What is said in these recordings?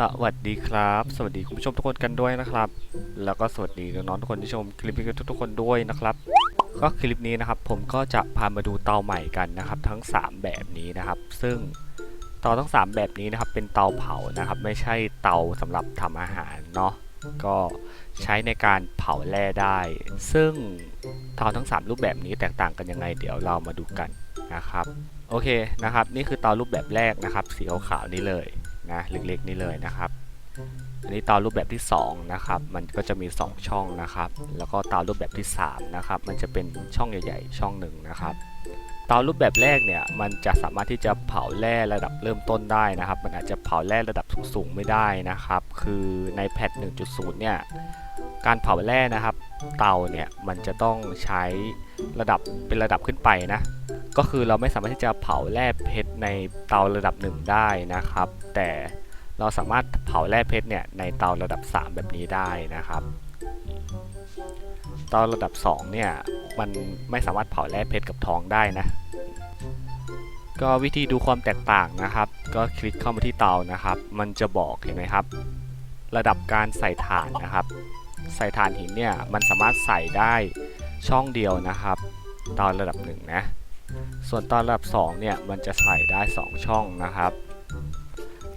สวัสดีครับ สวัสดีคุณผู้ชมทุกคนกันด้วยนะครับ แล้วก็สวัสดีน้องๆทุกคนที่ชมคลิปนี้กันทุกๆคนด้วยนะครับ ก็คลิปนี้นะครับ ผมก็จะพามาดูเตาใหม่กันนะครับ ทั้ง 3 แบบนี้นะครับ ซึ่งเตาทั้ง 3 แบบนี้นะครับ เป็นเตาเผานะครับ ไม่ใช่เตาสำหรับทำอาหารเนาะก็ใช้ในการเผาแร่ได้ ซึ่งเตาทั้ง 3 รูปแบบนี้แตกต่างกันยังไง เดี๋ยวเรามาดูกันนะครับ โอเคนะครับ นี่คือเตารูปแบบแรกนะครับ สีขาวๆนี้เลย นะเล็กๆนี่เลยนะครับ อันนี้ตารูปแบบที่2นะครับมันก็จะมี 2 ช่องนะครับ แล้วก็ตารูปแบบที่3นะครับมันจะเป็นช่องใหญ่ ๆ ช่องหนึ่งนะครับตารูปแบบแรกเนี่ยมันจะสามารถที่จะเผาแร่ระดับเริ่มต้นได้นะครับ มันอาจจะเผาแร่ระดับสูงๆไม่ได้นะครับ คือในแพท 1.0 เนี่ยการเผาแร่นะครับ เตาเนี่ยมันจะต้องใช้ระดับเป็นระดับขึ้นไปนะ ก็คือเราไม่สามารถที่จะเผาแร่เพชรในเตาระดับหนึ่งได้นะครับ แต่เราสามารถเผาแร่เพชรเนี่ยในเตาระดับ 3 แบบนี้ได้นะครับ เตาระดับ 2 เนี่ยมันไม่สามารถเผาแร่เพชรกับทองได้นะ ก็วิธีดูความแตกต่างนะครับ ก็คลิกเข้ามาที่เตานะครับ มันจะบอกเห็นไหมครับ ระดับการใส่ถ่านนะครับ ใส่ถ่านหินเนี่ยมันสามารถใส่ได้ช่องเดียวนะครับ เตาระดับหนึ่งนะ ส่วนตอนระดับ 2 เนี่ย มันจะใส่ได้ 2 ช่องนะครับ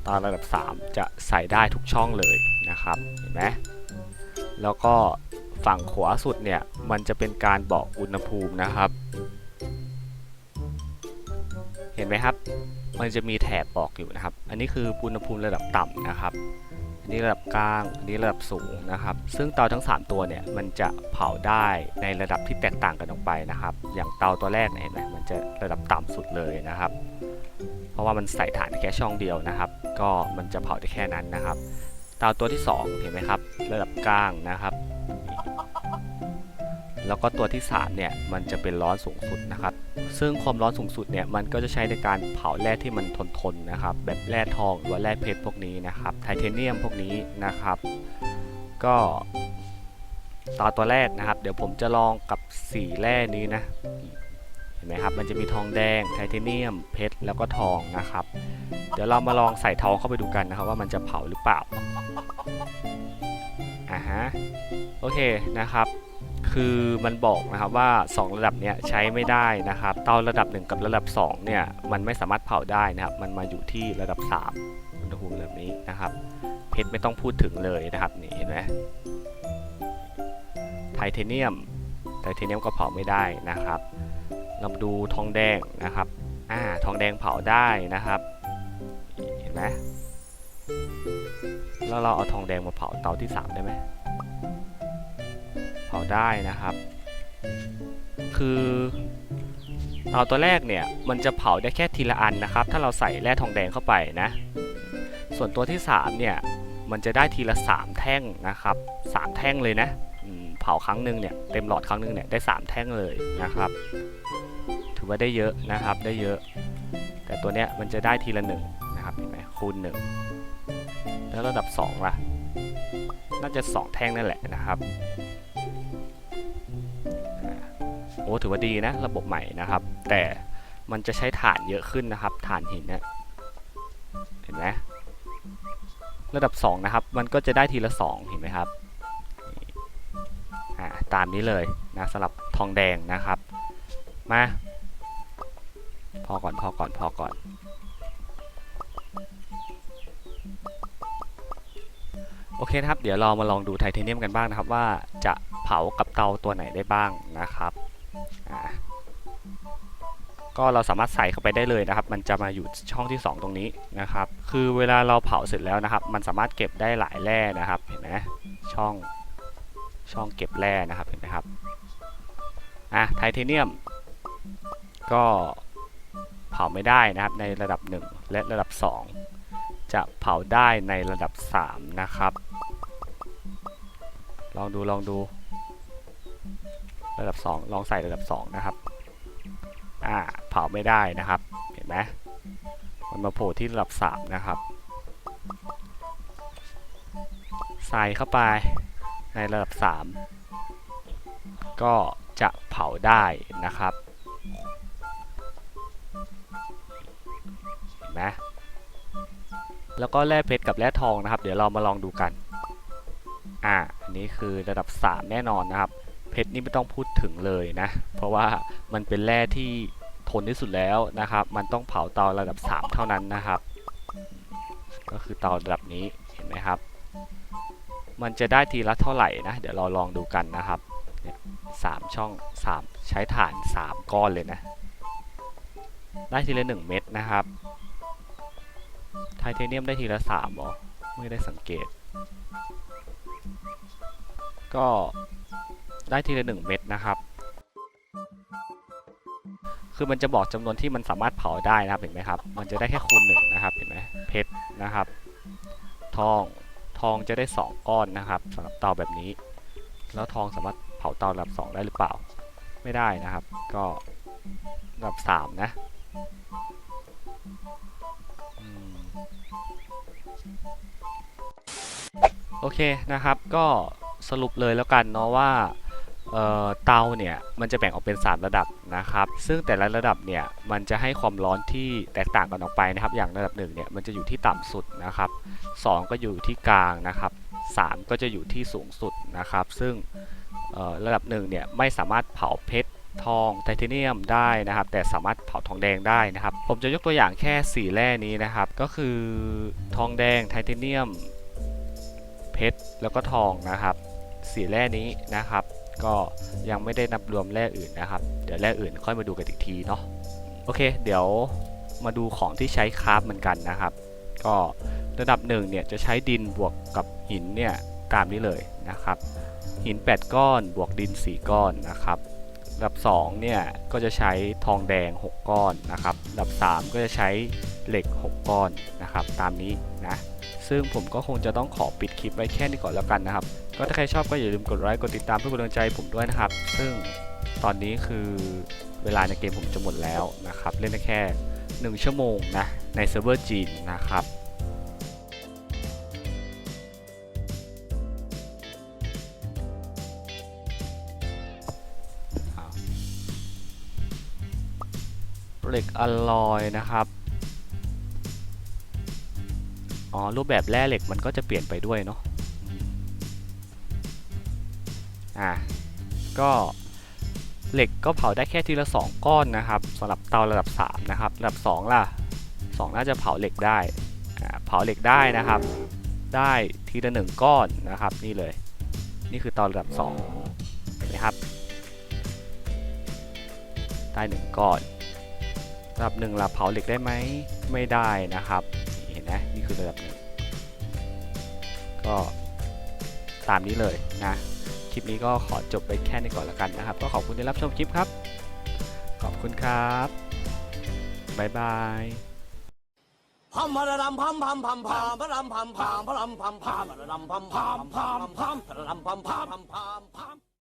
ตอนระดับ 3 จะใส่ได้ทุกช่องเลยนะครับ เห็นไหมแล้วก็ฝั่งขวาสุดเนี่ย มันจะเป็นการบอกอุณหภูมินะครับ เห็นไหมครับ มันจะมีแถบบอกอยู่นะครับ อันนี้คืออุณหภูมิระดับต่ำนะครับ อันนี้ระดับกลาง อันนี้ระดับสูงนะครับ ซึ่งเตาทั้ง 3 ตัวเนี่ยมันจะเผาได้ในระดับที่แตกต่างกันออกไปนะครับ อย่างเตาตัวแรกเนี่ยเห็นไหมมันจะระดับต่ำสุดเลยนะครับ เพราะว่ามันใส่ถ่านแค่ช่องเดียวนะครับ ก็มันจะเผาได้แค่นั้นนะครับ เตาตัวที่ 2 เห็นไหมครับ ระดับกลางนะครับแล้วก็ตัวที่ 3 เนี่ย มันจะเป็นร้อนสูงสุดนะครับ ซึ่งความร้อนสูงสุดเนี่ยมันก็จะใช้ในการเผาแร่ที่มันทนๆนะครับ แบบแร่ทองหรือว่าแร่เพชรพวกนี้นะครับไทเทเนียมพวกนี้นะครับ ก็ตอตัวแรกนะครับ เดี๋ยวผมจะลองกับสีแร่นี้นะเห็นไหมครับมันจะมีทองแดงไทเทเนียมเพชรแล้วก็ทองนะครับ เดี๋ยวเรามาลองใส่ทองเข้าไปดูกันนะครับ ว่ามันจะเผาหรือเปล่าอ่าฮะโอเคนะครับ คือมันบอกนะครับว่า 2 ระดับเนี้ยใช้ไม่ได้นะครับเตาระดับ 1 กับระดับ2เนี่ยมันไม่สามารถเผาได้นะครับมันมาอยู่ที่ระดับ 3 อุณหภูมิแบบนี้นะครับ เพชรไม่ต้องพูดถึงเลยนะครับนี่เห็นไหมไทเทเนียมไทเทเนียมก็เผาไม่ได้นะครับเราดูทองแดงนะครับอ่าทองแดงเผาได้นะครับ เห็นไหมแล้วเราเอาทองแดงมาเผาเตาที่ 3 ได้ไหม เผาได้นะครับ คือเตาตัวแรกเนี่ยมันจะเผาได้แค่ทีละอันนะครับ ถ้าเราใส่แร่ทองแดงเข้าไปนะ ส่วนตัวที่3เนี่ยมันจะได้ทีละ 3 แท่งนะครับ 3 แท่งเลยนะเผาครั้งหนึ่งเนี่ยเต็มหลอดครั้งหนึ่งเนี่ยได้ 3 แท่งเลยนะครับ ถือว่าได้เยอะนะครับได้เยอะ แต่ตัวเนี้ยมันจะได้ทีละหนึ่งนะครับเห็นไหมคูณหนึ่งแล้วระดับ2ล่ะน่าจะ 2 แท่งนั่นแหละนะครับ ถือว่าดีนะระบบใหม่นะครับ แต่มันจะใช้ถ่านเยอะขึ้นนะครับถ่านหินเนี่ยเห็นไหมระดับ 2 นะครับ มันก็จะได้ทีละ 2 เห็นไหมครับอ่าตามนี้เลยนะสำหรับทองแดงนะครับ มา พอก่อนพอก่อนพอก่อน โอเคครับ เดี๋ยวเรามาลองดูไทเทเนียมกันบ้างนะครับ ว่าจะเผากับเตาตัวไหนได้บ้างนะครับ ก็เราสามารถใส่เข้าไปได้เลยนะครับ มันจะมาอยู่ช่องที่ 2 ตรงนี้นะครับ คือเวลาเราเผาเสร็จแล้วนะครับ มันสามารถเก็บได้หลายแร่นะครับ เห็นไหมช่องช่องเก็บแร่นะครับ เห็นไหมครับ อะไทเทเนียม ก็เผาไม่ได้นะครับ ในระดับ 1 และระดับ 2 จะเผาได้ในระดับ 3 นะครับ ลองดูลองดู ระดับ 2 ลองใส่ระดับ 2 นะครับ อ่าเผาไม่ได้นะครับ เห็นไหมมันมาโผล่ที่ระดับ3นะครับ ใส่เข้าไปในระดับ 3 ก็จะเผาได้นะครับเห็นไหมแล้วก็แร่เพชรกับแร่ทองนะครับ เดี๋ยวเรามาลองดูกัน อ่าอันนี้คือระดับ 3 แน่นอนนะครับ เพชรนี่ไม่ต้องพูดถึงเลยนะ เพราะว่ามันเป็นแร่ที่ทนที่สุดแล้วนะครับ มันต้องเผาเตาระดับ 3 เท่านั้นนะครับ ก็คือเตาระดับนี้เห็นไหมครับ มันจะได้ทีละเท่าไหร่นะ เดี๋ยวเราลองดูกันนะครับสามช่องสามใช้ถ่าน 3 ก้อนเลยนะ ได้ทีละ 1 เม็ดนะครับไทเทเนียมได้ทีละ3หรอ ไม่ได้สังเกต ก็ ได้ทีละ1เม็ดนะครับ คือมันจะบอกจำนวนที่มันสามารถเผาได้นะครับเห็นไหมครับ มันจะได้แค่คูณหนึ่งนะครับเห็นไหมเพชรนะครับ ทองทองจะได้ 2 ก้อนนะครับสำหรับเตาแบบนี้ แล้วทองสามารถเผาเตาระดับ 2 ได้หรือเปล่า ไม่ได้นะครับ ก็ระดับ 3 นะโอเคนะครับ ก็สรุปเลยแล้วกันเนาะว่า เตาเนี่ยมันจะแบ่งออกเป็น 3 ระดับนะครับ ซึ่งแต่ละระดับเนี่ยมันจะให้ความร้อนที่แตกต่างกันออกไปนะครับ อย่างระดับ1เนี่ยมันจะอยู่ที่ต่ำสุดนะครับ 2 ก็อยู่ที่กลางนะครับ 3 ก็จะอยู่ที่สูงสุดนะครับ ซึ่งระดับ1เนี่ยไม่สามารถเผาเพชรทองไทเทเนียมได้นะครับ แต่สามารถเผาทองแดงได้นะครับ ผมจะยกตัวอย่างแค่ 4 แร่นี้นะครับ ก็คือทองแดงไทเทเนียม เพชรแล้วก็ทองนะครับสี่แร่นี้นะครับ ก็ยังไม่ได้นับรวมแร่อื่นนะครับ เดี๋ยวแร่อื่นค่อยมาดูกันอีกทีเนาะโอเค เดี๋ยวมาดูของที่ใช้คราฟเหมือนกันนะครับ ก็ระดับ1เนี่ยจะใช้ดินบวกกับหินเนี่ยตามนี้เลยนะครับ หิน 8 ก้อนบวกดิน 4 ก้อนนะครับระดับ2เนี่ยก็จะใช้ทองแดง 6 ก้อนนะครับระดับ 3 ก็จะใช้เหล็ก 6 ก้อนนะครับ ตามนี้นะ ซึ่งผมก็คงจะต้องขอปิดคลิปไว้แค่นี้ก่อนแล้วกันนะครับ ก็ถ้าใครชอบก็อย่าลืมกดไลค์กดติดตามเพื่อเป็นกำลังใจผมด้วยนะครับ ซึ่งตอนนี้คือเวลาในเกมผมจะหมดแล้วนะครับ เล่นได้แค่ 1 ชั่วโมงนะในเซิร์ฟเวอร์จีนนะครับเหล็กอลลอยนะครับ อ๋อ รูปแบบแร่เหล็กมันก็จะเปลี่ยนไปด้วยเนาะอะก็เหล็กก็เผาได้แค่ทีละ 2 ก้อนนะครับสำหรับเตาระดับ 3 นะครับ ระดับ 2 ล่ะ 2 น่าจะเผาเหล็กได้อ่าเผาเหล็กได้นะครับ ได้ทีละ 1 ก้อนนะครับ นี่เลย นี่คือเตาระดับ2เห็นไหมครับ ได้ 1 ก้อนระดับ1ล่ะเผาเหล็กได้ไหมไม่ได้นะครับ็นไหมนี่คือระดับหนึ่งก็ตามนี้เลยนะ คลิปนี้ก็ขอจบไปแค่นี้ก่อนล้วกันนะครับ ก็ขอบคุณที่รับชมคลิปครับ ขอบคุณครับบ๊ายบายพัมพะระดำพัมพัมพัมพัมพะระดำพัมพัมพะระดำพัมพัมพะระดำพัมพัมพัมพัมพะระดำพัมพัมพัมพัมพัม